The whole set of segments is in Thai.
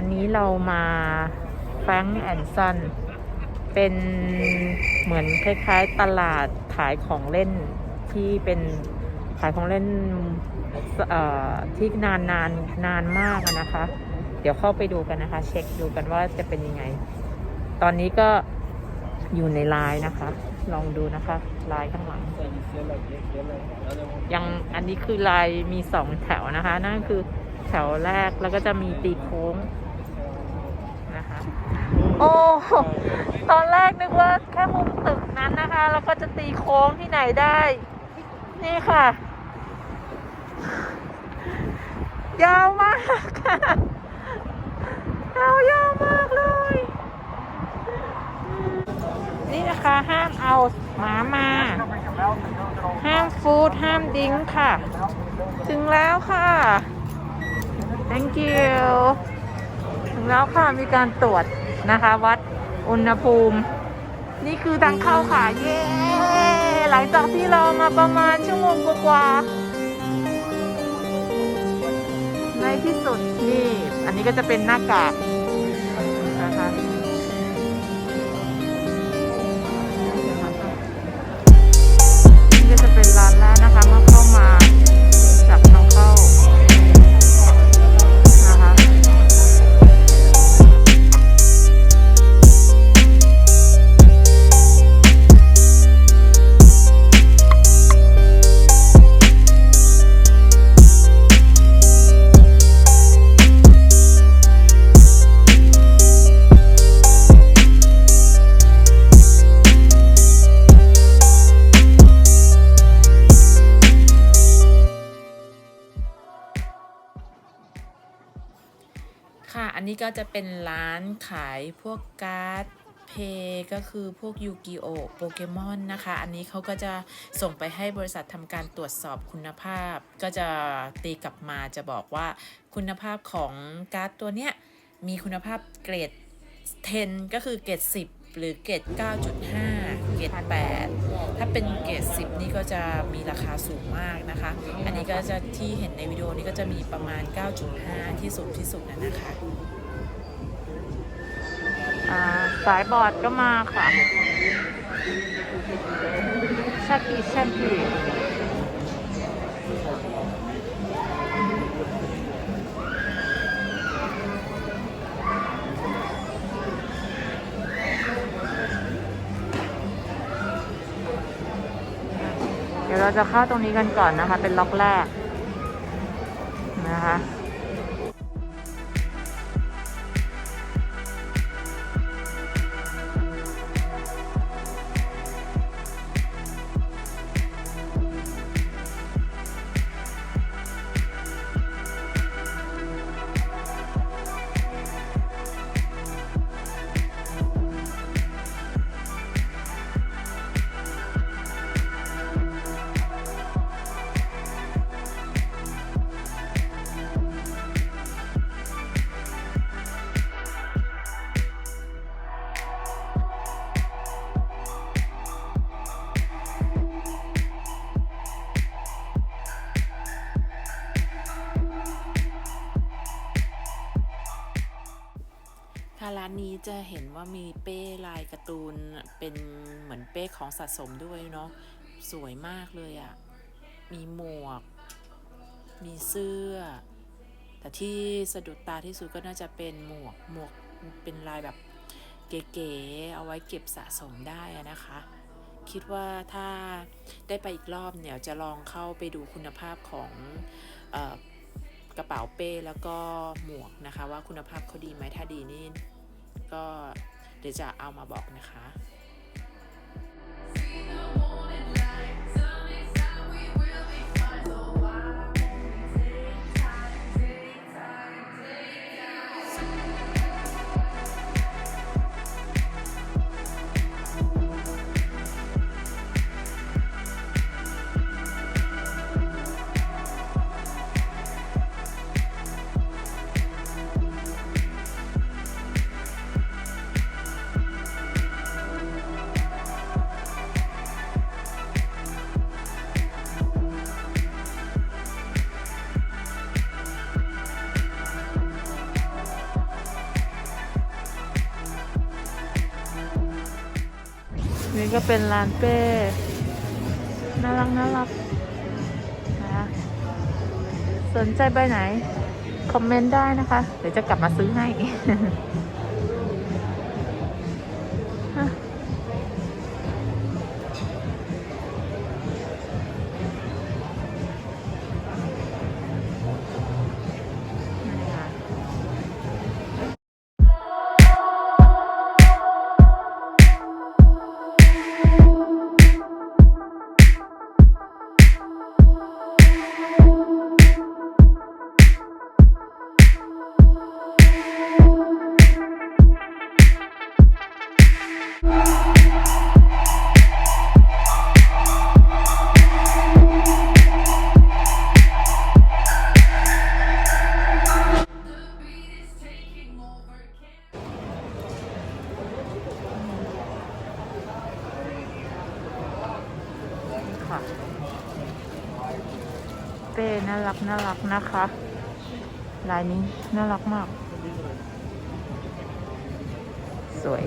วันนี้เรามาแฟงแอนซันเป็นเหมือนคล้ายๆตลาดขายของเล่นที่เป็นขายของเล่นที่นานนานนานมากนะคะ เดี๋ยวเข้าไปดูกันนะคะ เช็คดูกันว่าจะเป็นยังไง ตอนนี้ก็อยู่ในไลน์นะคะ ลองดูนะคะไลน์ข้างหลัง ยังอันนี้คือลายมีสองแถวนะคะ นั่นคือแถวแรกแล้วก็จะมีตีโค้ง นะคะ โอ้ตอนแรกนึกว่าแค่มุมตึกนั้นนะคะ แล้วก็จะตีโค้งที่ไหนได้ นี่ค่ะ ยาวมากค่ะยาวยาวมากเลย นี่นะคะห้ามเอาหมามา ห้ามฟู้ดห้ามดิ้งค่ะ ถึงแล้วค่ะ thank you แล้วค่ะมีการตรวจนะคะ วัดอุณหภูมิ นี่คือทางเข้าค่ะเย้หลังจากที่เรามาประมาณชั่วโมงกว่าๆในที่สุดนี่ อันนี้ก็จะเป็นหน้ากาก จะเป็นร้านขายพวกการ์ดเพย์ก็คือพวกยูกิโอโปเกมอนนะคะ อันนี้เขาก็จะส่งไปให้บริษัททำการตรวจสอบคุณภาพ ก็จะตีกลับมาจะบอกว่าคุณภาพของการ์ดตัวเนี้ยมีคุณภาพเกรด 10 ก็คือเกรด 10 หรือเกรด 9.5 เกรด 8 ถ้าเป็นเกรด 10 นี่ก็จะมีราคาสูงมากนะคะ อันนี้ก็จะที่เห็นในวิดีโอนี้ก็จะมีประมาณ 9.5 ที่สูงที่สุดนะคะ สายบอดก็มาค่ะชักอีชักอีเดี๋ยวเราจะเข้าตรงนี้กันก่อนนะคะ เป็นล็อกแรกนะคะ ร้านนี้จะเห็นว่ามีเป้ลายการ์ตูนเป็นเหมือนเป้ของสะสมด้วยเนาะสวยมากเลยอะ่ะ มีหมวก มีเสื้อ แต่ที่สะดุดตาที่สุดก็น่าจะเป็นหมวกหมวกเป็นลายแบบเก๋ๆเอาไว้เก็บสะสมได้นะคะ คิดว่าถ้าได้ไปอีกรอบเนี่ยจะลองเข้าไปดูคุณภาพของกระเป๋าเป้แล้วก็หมวกนะคะ ว่าคุณภาพเขาดีไหมถ้าดีนี่ ก็เดี๋ยวจะเอามาบอกนะคะ เป็นร้านเป้ น่ารักน่ารักนะคะสนใจใบไหน คอมเมนต์ได้นะคะ เดี๋ยวจะกลับมาซื้อให้ ป้น่ารักน่ารักนะคะลายนี้น่ารักมาก สวย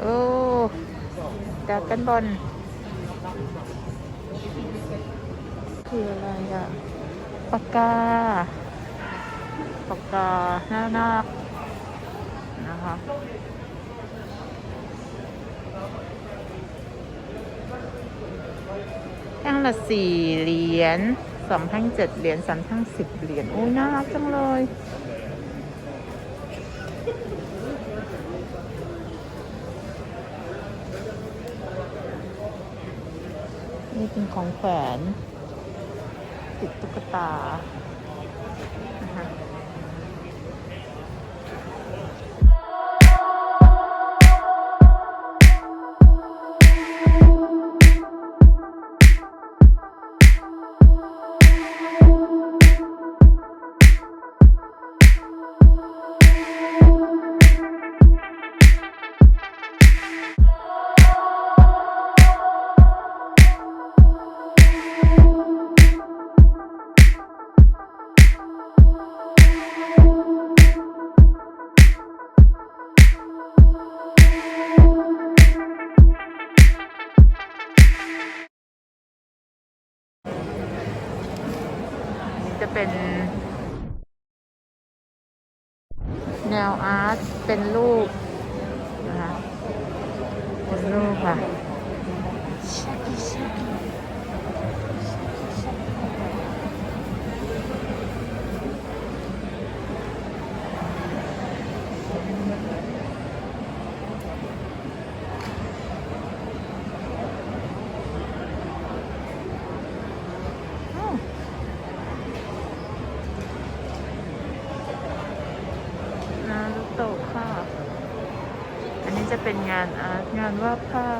โอ้ดรากันบอลคืออะไรอะปากกาปากกาน่ารักนะคะ แท่ งละสี่เหรียญสองทั้งเจ็ดเหรียญสามทั้งสิบเหรียญโอ้ยน่ารักจังเลยนี่เป็นของแขวนติดตุ๊กตา แนวอาร์ตเป็นรูปนะคะเป็นรูปค่ะอ้าวนารุโตะค่ะ อันนี้จะเป็นงานอาร์ตงาน วาดภาพ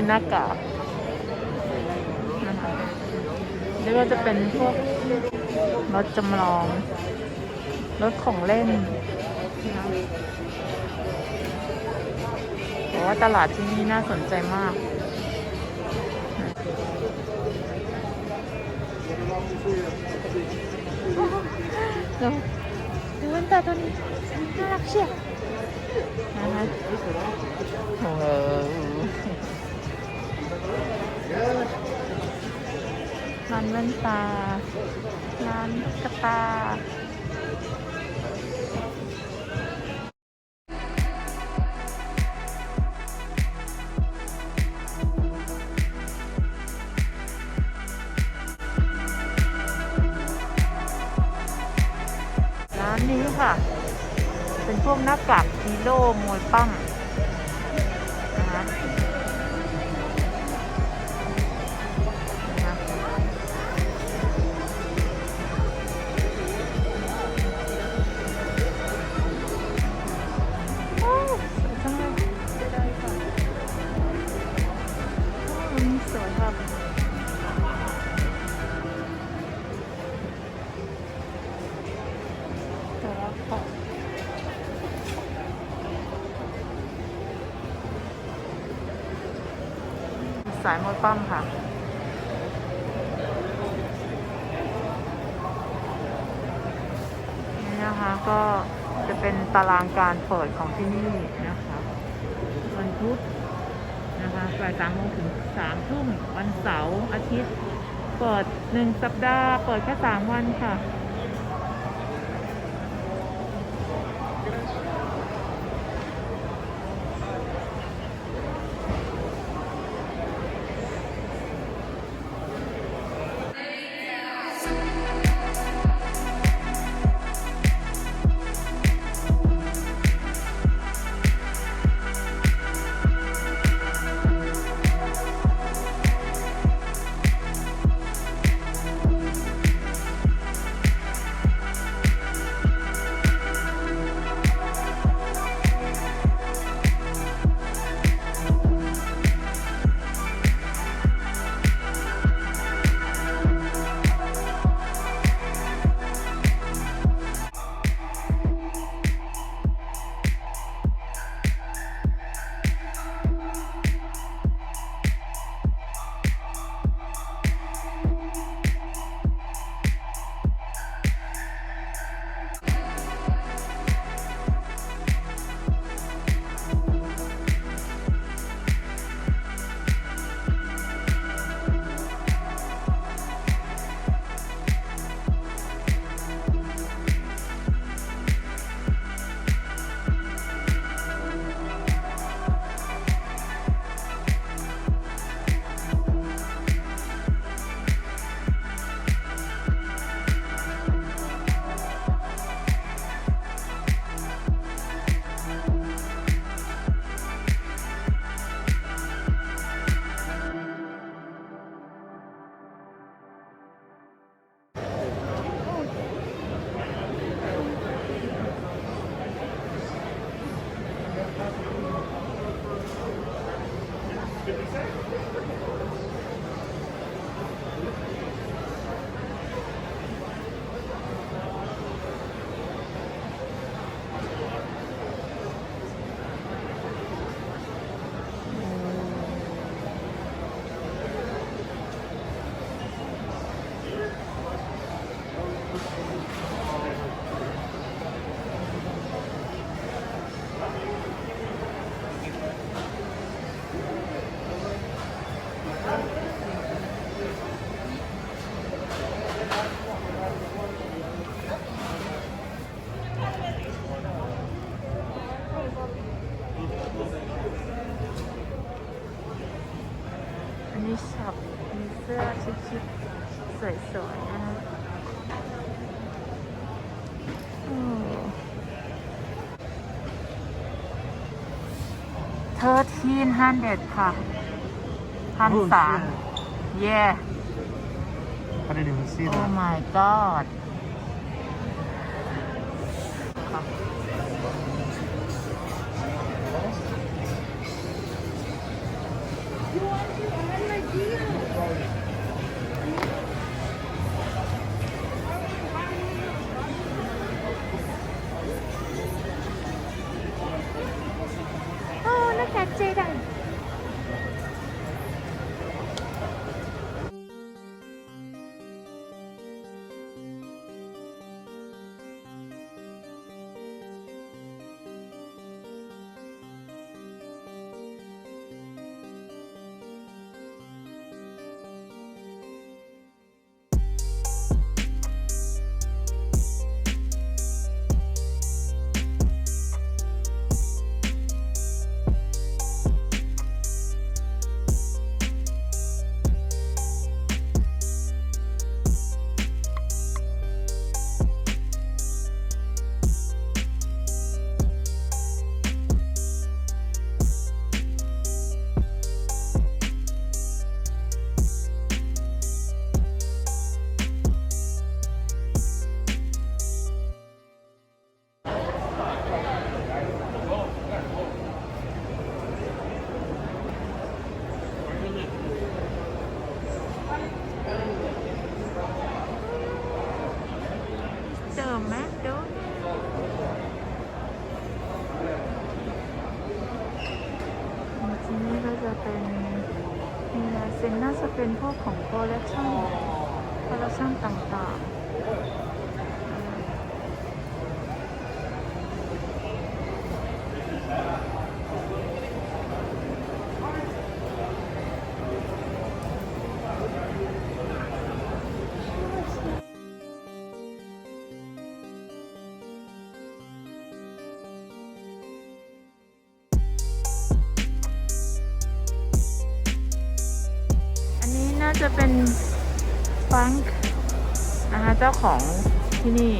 คือหน้ากากนะคะแล้วก็จะเป็นพวกรถจำลอง รถของเล่นนะบอกว่าตลาดที่นี่น่าสนใจมากดูดูแว่นตาตัวนี้น่ารักเชียวนะคะ ร้านแว่นตาร้านกระตา สายมวยปั้มค่ะ นี่นะคะก็จะเป็นตารางการเปิดของที่นี่นะคะวันพุธนะคะบ่ายสามโมงถึงสามทุ่มวันเสาร์อาทิตย์ เปิดหนึ่งสัปดาห์ เปิดแค่สามวันค่ะ อันนี้ช็อป มีเสื้อชิคๆสวยๆนะคะเธอทีนฮันเด็ดค่ะพันสามเย่ I didn't even see โอ้ that. my god เป็นฟังค์นะคะเจ้าของที่นี่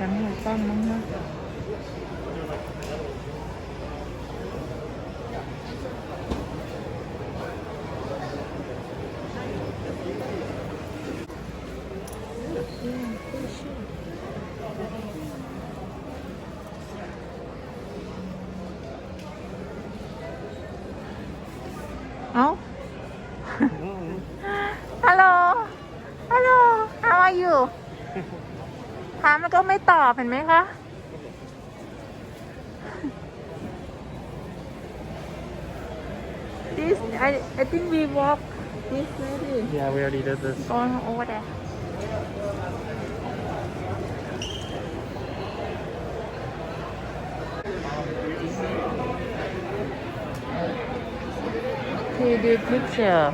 แชมป์โลตันมั้งนะ เห็นไหมคะ this I I think we walk this lady Yeah, we already did this. on over there He did picture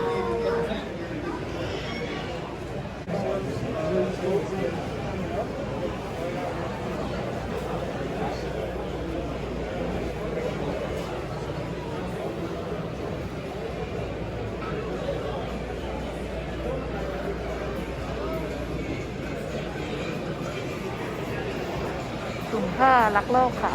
รักโลกค่ะ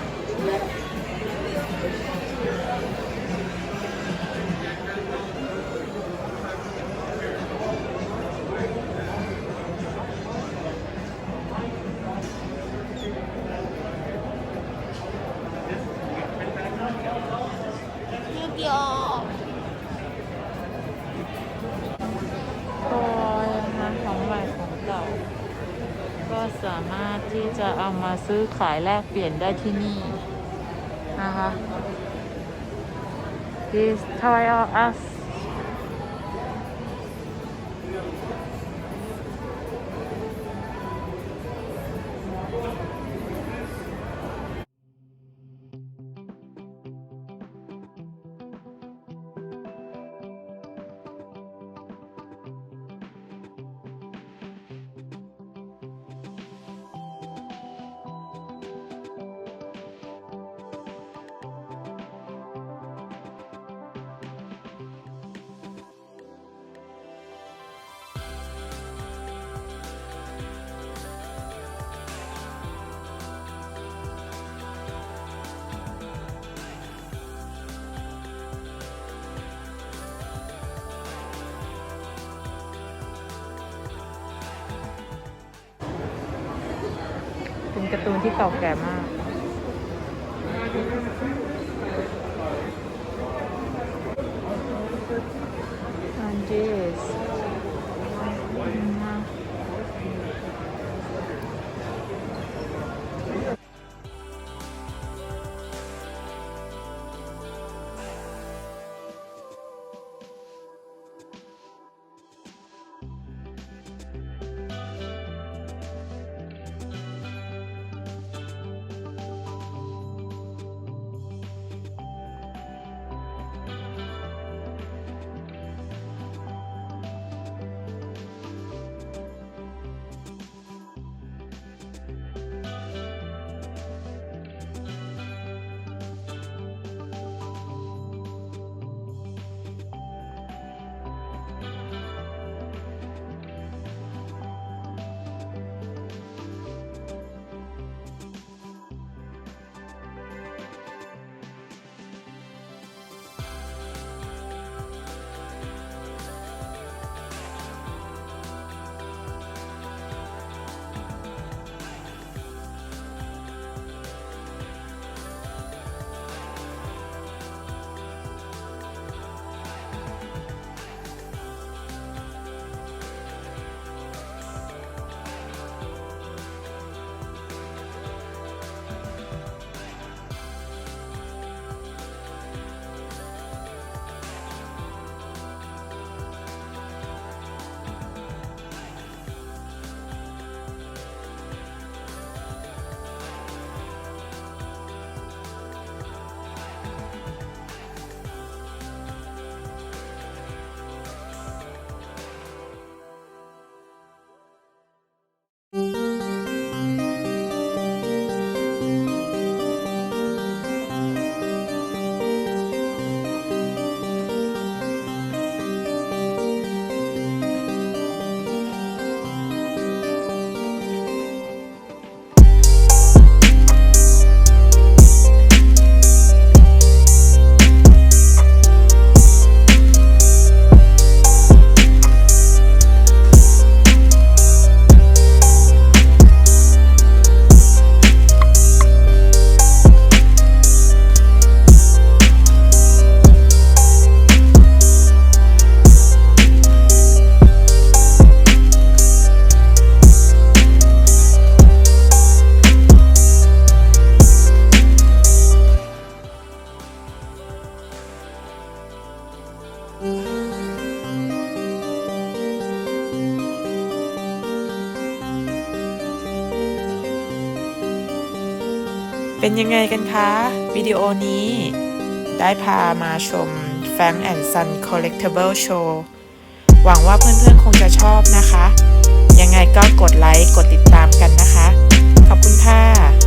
ก็สามารถที่จะเอามาซื้อขายแลกเปลี่ยนได้ที่นี่นะคะ This Toy R Us เป็นการ์ตูนที่เก่าแก่มาก อันเจ เป็นยังไงกันคะ วิดีโอนี้ ได้พามาชม Frank and Son Collectible Show หวังว่าเพื่อนๆคงจะชอบนะคะ ยังไงก็กดไลค์ กดติดตามกันนะคะ ขอบคุณค่ะ